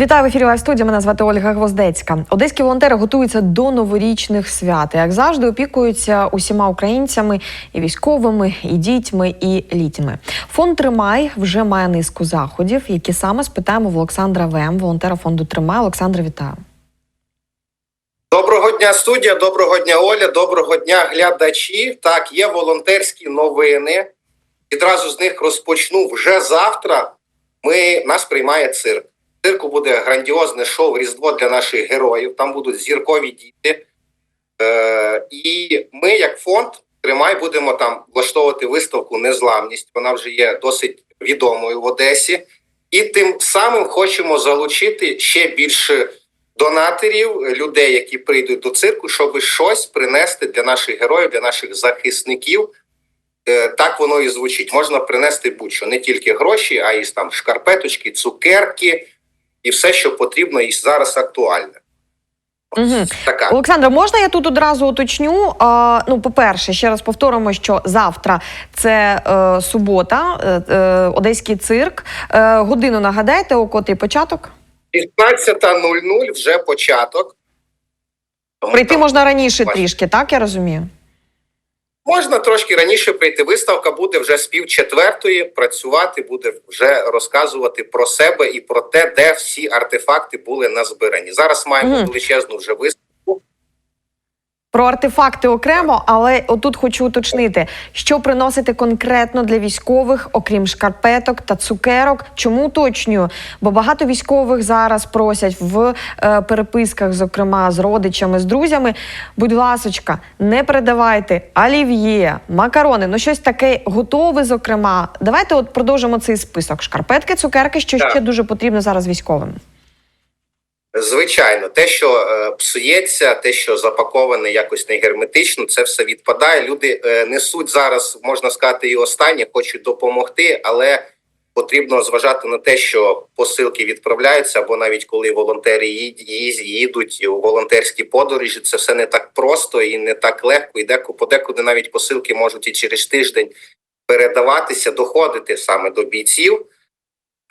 Вітаю в ефірі Лайв студія. Мене звати Ольга Гвоздецька. Одеські волонтери готуються до новорічних свят. Як завжди, опікуються усіма українцями і військовими, і дітьми, і літніми. Фонд Тримай вже має низку заходів, які саме спитаємо в Олександра Вем, волонтера фонду Тримай. Олександр, вітаю. Доброго дня, студія. Доброго дня, Оля. Доброго дня, глядачі. Так, є волонтерські новини. Відразу з них розпочну вже завтра. Ми нас приймає цирк. Цирку буде грандіозне шоу Різдво для наших героїв. Там будуть зіркові діти. Е, і ми, як фонд, тримай, будемо там влаштовувати виставку Незламність. Вона вже є досить відомою в Одесі. І тим самим хочемо залучити ще більше донаторів, людей, які прийдуть до цирку, щоб щось принести для наших героїв, для наших захисників. Е, Так воно і звучить. Можна принести будь-що не тільки гроші, а й там шкарпеточки, цукерки і все, що потрібно і зараз актуальне. Угу. Така Олександр, можна я тут одразу уточню? А, ну, по-перше, ще раз повторимо, що завтра це е, субота, е, е, одеський цирк. Е, годину нагадайте, о котрий початок. 15.00 вже початок. Прийти можна раніше бачите. трішки, так я розумію. Можна трошки раніше прийти. Виставка буде вже з пів четвертої. Працювати буде вже розказувати про себе і про те, де всі артефакти були назбирані. Зараз маємо величезну вже виставку. Про артефакти окремо, але отут хочу уточнити, що приносити конкретно для військових, окрім шкарпеток та цукерок. Чому уточнюю? Бо багато військових зараз просять в е, переписках, зокрема з родичами, з друзями. Будь ласочка, не передавайте олів'є, макарони, ну щось таке готове. Зокрема, давайте от продовжимо цей список: шкарпетки, цукерки, що Так. ще дуже потрібно зараз військовим. Звичайно, те, що е, псується, те, що запаковане якось не герметично, це все відпадає. Люди е, несуть зараз, можна сказати, і останнє, хочуть допомогти, але потрібно зважати на те, що посилки відправляються, або навіть коли волонтери їдуть у волонтерські подорожі, це все не так просто і не так легко. І деко подекуди навіть посилки можуть і через тиждень передаватися, доходити саме до бійців.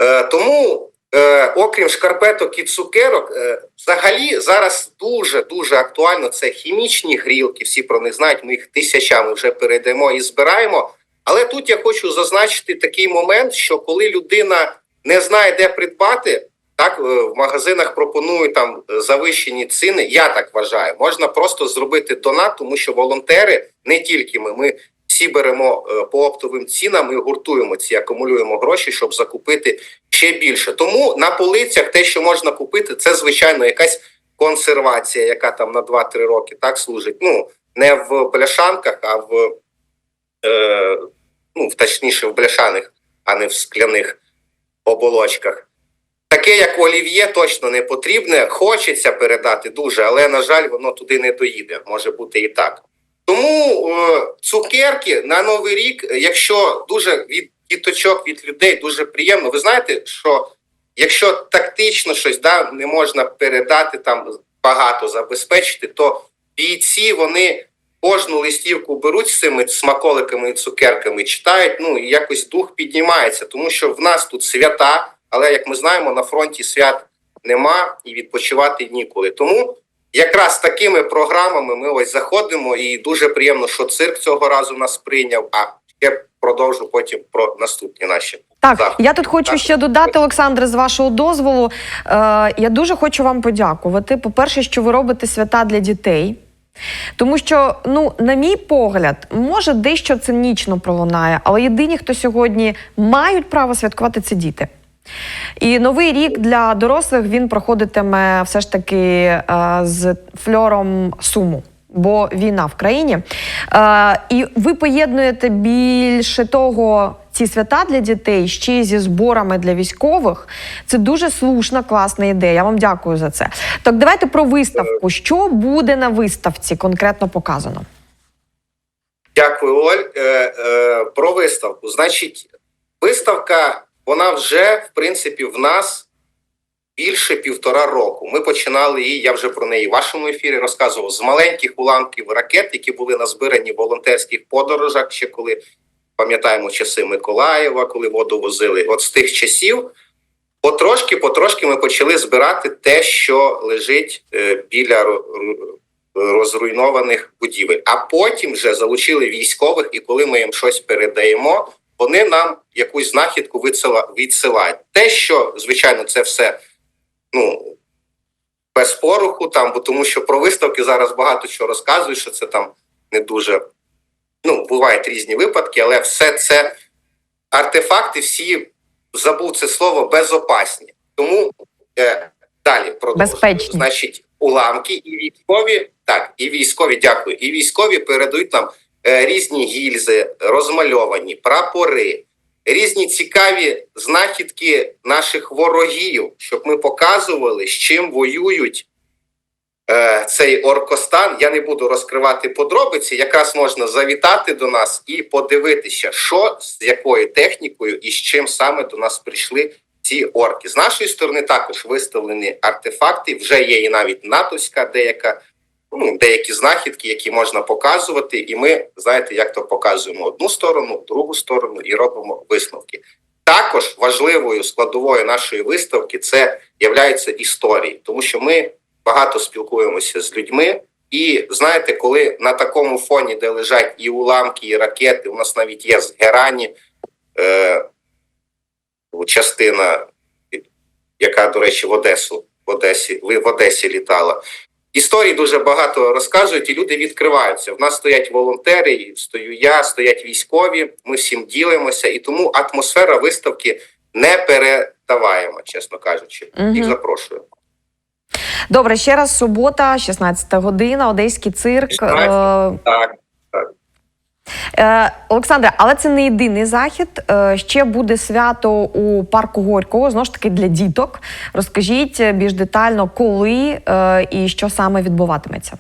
Е, тому Е, окрім шкарпеток і цукерок, е, взагалі зараз дуже дуже актуально це хімічні грілки. Всі про них знають. Ми їх тисячами вже передаємо і збираємо. Але тут я хочу зазначити такий момент, що коли людина не знає, де придбати, так е, в магазинах пропонують там е, завищені ціни. Я так вважаю, можна просто зробити донат, тому що волонтери не тільки ми. Ми всі беремо е, по оптовим цінам і гуртуємо ці, акумулюємо гроші, щоб закупити ще більше. Тому на полицях те, що можна купити, це звичайно якась консервація, яка там на 2-3 роки так служить. Ну не в бляшанках, а в е, ну точніше в бляшаних, а не в скляних оболочках. Таке, як олів'є, точно не потрібне. Хочеться передати дуже, але на жаль, воно туди не доїде. Може бути і так. Тому е, цукерки на новий рік, якщо дуже від діточок, від людей дуже приємно. Ви знаєте, що якщо тактично щось да, не можна передати там багато забезпечити, то бійці вони кожну листівку беруть з цими смаколиками і цукерками, читають. Ну і якось дух піднімається, тому що в нас тут свята, але як ми знаємо, на фронті свят нема і відпочивати ніколи. Тому якраз такими програмами ми ось заходимо, і дуже приємно, що цирк цього разу нас прийняв. А ще продовжу потім про наступні наші. Так, Так. я тут хочу Так. ще додати, Олександре, з вашого дозволу. Е, я дуже хочу вам подякувати. По-перше, що ви робите свята для дітей. Тому що, ну, на мій погляд, може дещо цинічно пролунає, але єдині, хто сьогодні мають право святкувати, це діти. І новий рік для дорослих він проходитиме все ж таки е, з фльором суму. Бо війна в країні. Е, і ви поєднуєте більше того, ці свята для дітей ще зі зборами для військових. Це дуже слушна, класна ідея. Я вам дякую за це. Так, давайте про виставку. Що буде на виставці конкретно показано? Дякую, Оль. Е, е, про виставку. Значить, виставка, вона вже, в принципі, в нас більше півтора року. Ми починали її, я вже про неї в вашому ефірі розказував, з маленьких уламків ракет, які були назбирані в волонтерських подорожах, ще коли пам'ятаємо часи Миколаєва, коли воду возили. От з тих часів потрошки, потрошки ми почали збирати те, що лежить е, біля ро- ро- розруйнованих будівель. А потім вже залучили військових, і коли ми їм щось передаємо, вони нам якусь знахідку відсила- відсилають. Те, що звичайно, це все ну без пороху, там, бо тому що про виставки зараз багато чого розказують, що це там не дуже. Ну, бувають різні випадки, але все це артефакти, всі забув це слово безопасні. Тому е, далі. Безпечні. Значить, уламки і військові, так, і військові, дякую. І військові передають нам е, різні гільзи, розмальовані, прапори, різні цікаві знахідки наших ворогів, щоб ми показували, з чим воюють е, цей оркостан. Я не буду розкривати подробиці. Якраз можна завітати до нас і подивитися, що з якою технікою і з чим саме до нас прийшли ці орки. З нашої сторони також виставлені артефакти. Вже є і навіть натовська деяка. Ну, деякі знахідки, які можна показувати, і ми знаєте, як то показуємо одну сторону, другу сторону і робимо висновки. Також важливою складовою нашої виставки це являються історії, тому що ми багато спілкуємося з людьми. І знаєте, коли на такому фоні, де лежать і уламки, і ракети, у нас навіть є з Герані е, частина, яка, до речі, в Одесу в Одесі в Одесі літала. Історії дуже багато розказують, і люди відкриваються. В нас стоять волонтери, стою я, стоять військові. Ми всім ділимося, і тому атмосфера виставки не передаваємо, чесно кажучи. угу. Їх запрошую. Добре, ще раз субота, 16 година, одеський цирк. 16. Е, Так, Е, Олександре, але це не єдиний захід. Е, ще буде свято у парку Горького, знову ж таки для діток. Розкажіть більш детально, коли е, і що саме відбуватиметься.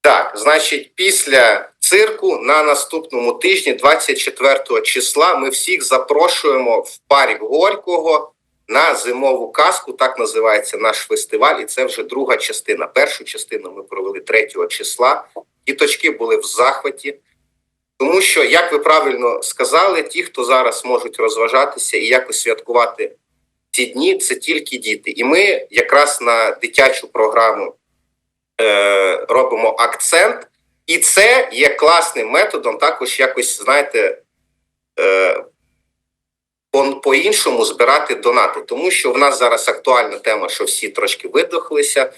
Так, значить, після цирку на наступному тижні, 24 числа, ми всіх запрошуємо в парк Горького на зимову казку. Так називається наш фестиваль, і це вже друга частина. Першу частину ми провели 3 числа. Діточки були в захваті. Тому що, як ви правильно сказали, ті, хто зараз можуть розважатися і якось святкувати ці дні, це тільки діти. І ми якраз на дитячу програму е, робимо акцент, і це є класним методом, також якось, знаєте, е, по- по-іншому збирати донати. Тому що в нас зараз актуальна тема, що всі трошки видохлися,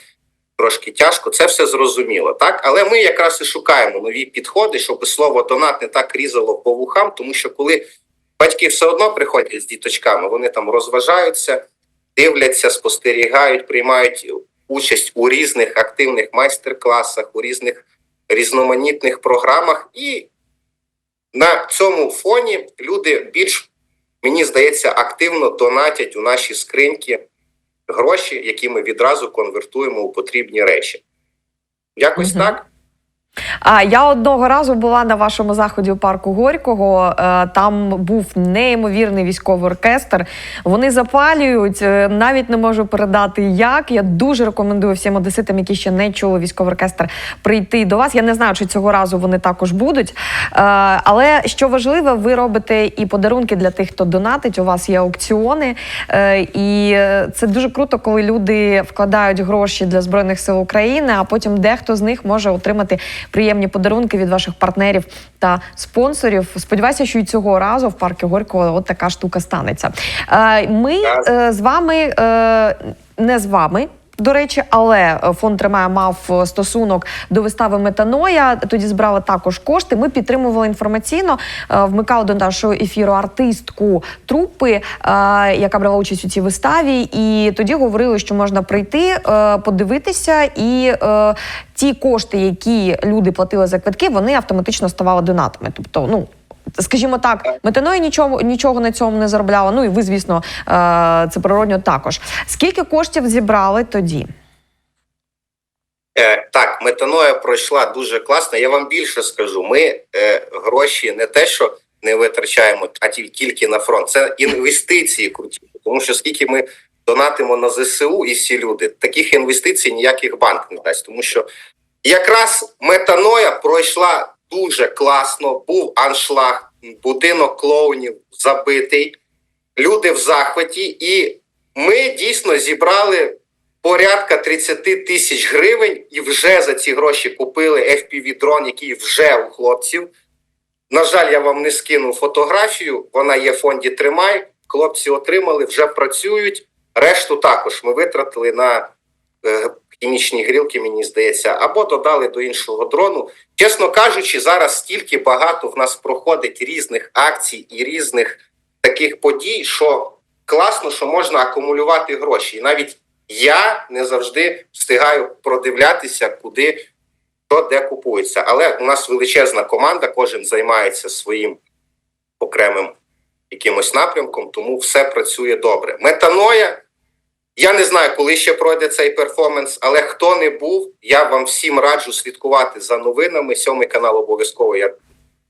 трошки тяжко. Це все зрозуміло, так? Але ми якраз і шукаємо нові підходи, щоб слово донат не так різало по вухам, тому що коли батьки все одно приходять з діточками, вони там розважаються, дивляться, спостерігають, приймають участь у різних активних майстер-класах, у різних різноманітних програмах. І на цьому фоні люди більш, мені здається, активно донатять у наші скриньки гроші, які ми відразу конвертуємо у потрібні речі. Якось Мгм. так. А я одного разу була на вашому заході у парку Горького. Е, Там був неймовірний військовий оркестр. Вони запалюють, е, навіть не можу передати як. Я дуже рекомендую всім одеситам, які ще не чули військовий оркестр, прийти до вас. Я не знаю, чи цього разу вони також будуть. Е, Але що важливо, ви робите і подарунки для тих, хто донатить. У вас є аукціони, і це дуже круто, коли люди вкладають гроші для збройних сил України, а потім дехто з них може отримати приємні подарунки від ваших партнерів та спонсорів. Сподіваюся, що і цього разу в парку Горького от така штука станеться. Е, Ми е, з вами е, не з вами. До речі, але фонд тримає мав е, стосунок до вистави Метаноя. Тоді збрали також кошти. Ми підтримували інформаційно, е, вмикали до нашого ефіру артистку трупи, е, яка брала участь у цій виставі. І тоді говорили, що можна прийти, подивитися, і ті кошти, які люди платили за квитки, вони автоматично ставали донатами. Тобто, ну. Скажімо так, метаної нічого нічого на цьому не заробляла. Ну і ви, звісно, е, це природньо також. Скільки коштів зібрали тоді? Е, так, метаноя пройшла дуже класно. Я вам більше скажу. Ми е, гроші не те, що не витрачаємо, а тільки на фронт. Це інвестиції круті. Тому що скільки ми донатимо на ЗСУ і всі люди, таких інвестицій ніяких банк не дасть. Тому що якраз метаноя пройшла дуже класно. Був аншлаг, будинок клоунів забитий. люди в захваті, і ми дійсно зібрали порядка 30 тисяч гривень, і вже за ці гроші купили FPV-дрон, який вже у хлопців. На жаль, я вам не скинув фотографію. Вона є в фонді Тримай. Хлопці отримали, вже працюють. Решту також ми витратили на е, хімічні грілки, мені здається, або додали до іншого дрону. Чесно кажучи, зараз стільки багато в нас проходить різних акцій і різних таких подій, що класно, що можна акумулювати гроші. І навіть я не завжди встигаю продивлятися, куди що де купується. Але у нас величезна команда, кожен займається своїм окремим якимось напрямком, тому все працює добре. Метаноя. Я не знаю, коли ще пройде цей перформанс, але хто не був, я вам всім раджу слідкувати за новинами. Сьомий канал обов'язково, я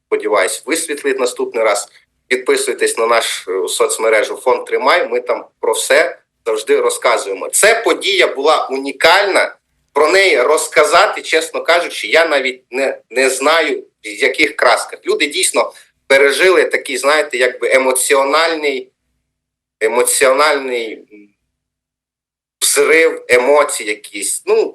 сподіваюся, висвітлить наступний раз. Підписуйтесь на наш е, соцмережу Фонд Тримай. Ми там про все завжди розказуємо. Це подія була унікальна. Про неї розказати, чесно кажучи, я навіть не, не знаю в яких красках. Люди дійсно пережили такий, знаєте, якби емоціональний, емоціональний взрив емоцій якийсь. Ну,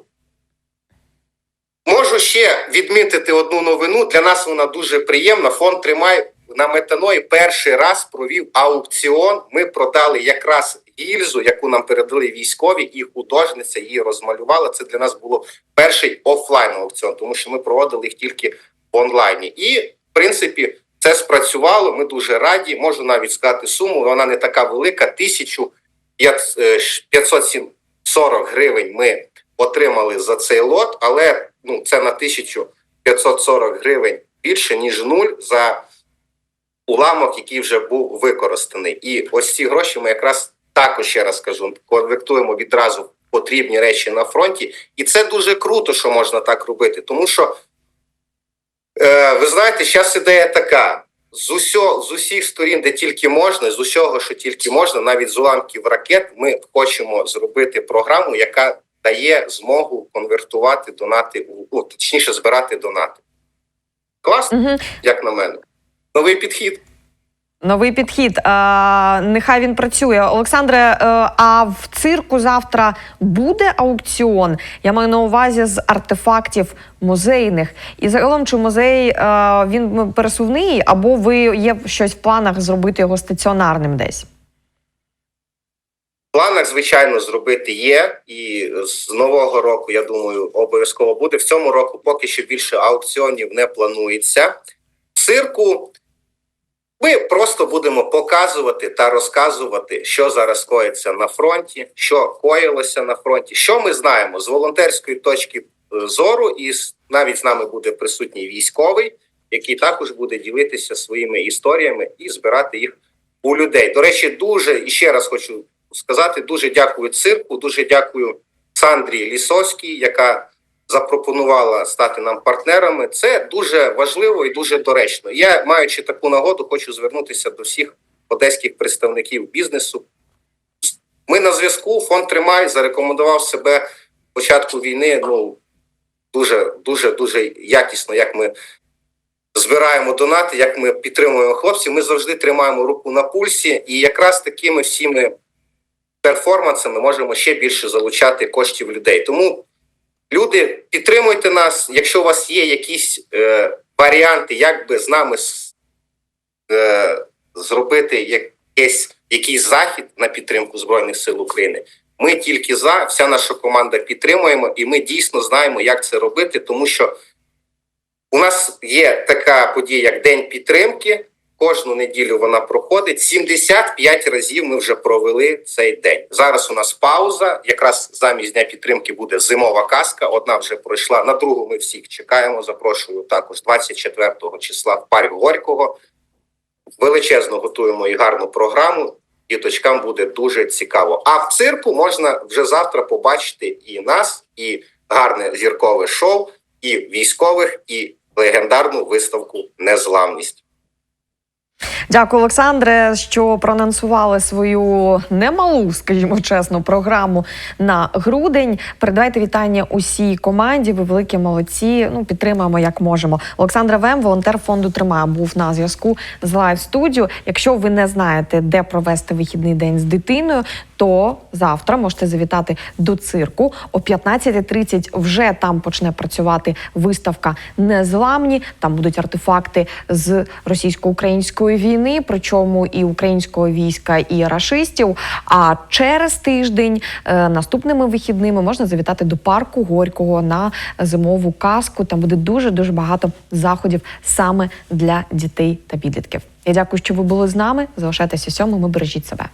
можу ще відмітити одну новину. Для нас вона дуже приємна. Фонд тримай на метаної перший раз провів аукціон. Ми продали якраз гільзу, яку нам передали військові, і художниця її розмалювала. Це для нас було перший офлайн аукціон, тому що ми проводили їх тільки в онлайні. І в принципі це спрацювало. Ми дуже раді. Можу навіть сказати суму. Вона не така велика. 1540 гривень ми отримали за цей лот, але ну це на 1540 гривень більше ніж нуль за уламок, який вже був використаний. І ось ці гроші ми якраз також ще раз кажу, конвертуємо відразу потрібні речі на фронті, і це дуже круто, що можна так робити, тому що е, ви знаєте, зараз ідея така. З усього з усіх сторін, де тільки можна, з усього, що тільки можна, навіть з уламків ракет, ми хочемо зробити програму, яка дає змогу конвертувати донати у ну, точніше збирати донати. Класно, Угу. як на мене. Новий підхід. Новий підхід. А, нехай він працює. Олександре, е, а в цирку завтра буде аукціон? Я маю на увазі з артефактів музейних. І загалом, чи музей е, він пересувний, або ви є щось в планах зробити його стаціонарним десь? Планах, звичайно, зробити є, і з нового року, я думаю, обов'язково буде. В цьому року поки що більше аукціонів не планується. В цирку ми просто будемо показувати та розказувати, що зараз коїться на фронті, що коїлося на фронті, що ми знаємо з волонтерської точки е, зору, і навіть з нами буде присутній військовий, який також буде ділитися своїми історіями і збирати їх у людей. До речі, дуже і ще раз хочу сказати: дуже дякую цирку, дуже дякую Сандрі Лісовській, яка запропонувала стати нам партнерами. Це дуже важливо і дуже доречно. Я, маючи таку нагоду, хочу звернутися до всіх одеських представників бізнесу. Ми на зв'язку. Фонд тримай зарекомендував себе початку війни. Ну дуже, дуже, дуже якісно, як ми збираємо донати, як ми підтримуємо хлопців. Ми завжди тримаємо руку на пульсі, і якраз такими всіми перформансами можемо ще більше залучати коштів людей. Тому люди, підтримуйте нас. Якщо у вас є якісь е, варіанти, як би з нами е, зробити якийсь, якийсь захід на підтримку Збройних сил України. Ми тільки за, вся наша команда підтримуємо, і ми дійсно знаємо, як це робити, тому що у нас є така подія, як День підтримки. Кожну неділю вона проходить. 75 разів ми вже провели цей день. Зараз у нас пауза. Якраз замість дня підтримки буде зимова казка. Одна вже пройшла. На другу ми всіх чекаємо. Запрошую також 24 числа в парк Горького. Величезно готуємо і гарну програму. Діточкам буде дуже цікаво. А в цирку можна вже завтра побачити і нас, і гарне зіркове шоу, і військових, і легендарну виставку Незламність. Дякую, Олександре, що проанонсували свою немалу, скажімо чесно, програму на грудень. Передавайте вітання усій команді. Ви великі молодці. Ну підтримуємо як можемо. Олександра Вем, волонтер фонду Тримає, був на зв'язку з лайв студіо. Якщо ви не знаєте, де провести вихідний день з дитиною, то завтра можете завітати до цирку о 15.30 Вже там почне працювати виставка Незламні. Там будуть артефакти з російсько-української війни, причому і українського війська, і рашистів. А через тиждень, е, наступними вихідними, можна завітати до парку Горького на зимову казку. Там буде дуже дуже багато заходів саме для дітей та підлітків. Я дякую, що ви були з нами. Залишайтеся сьомими, бережіть себе.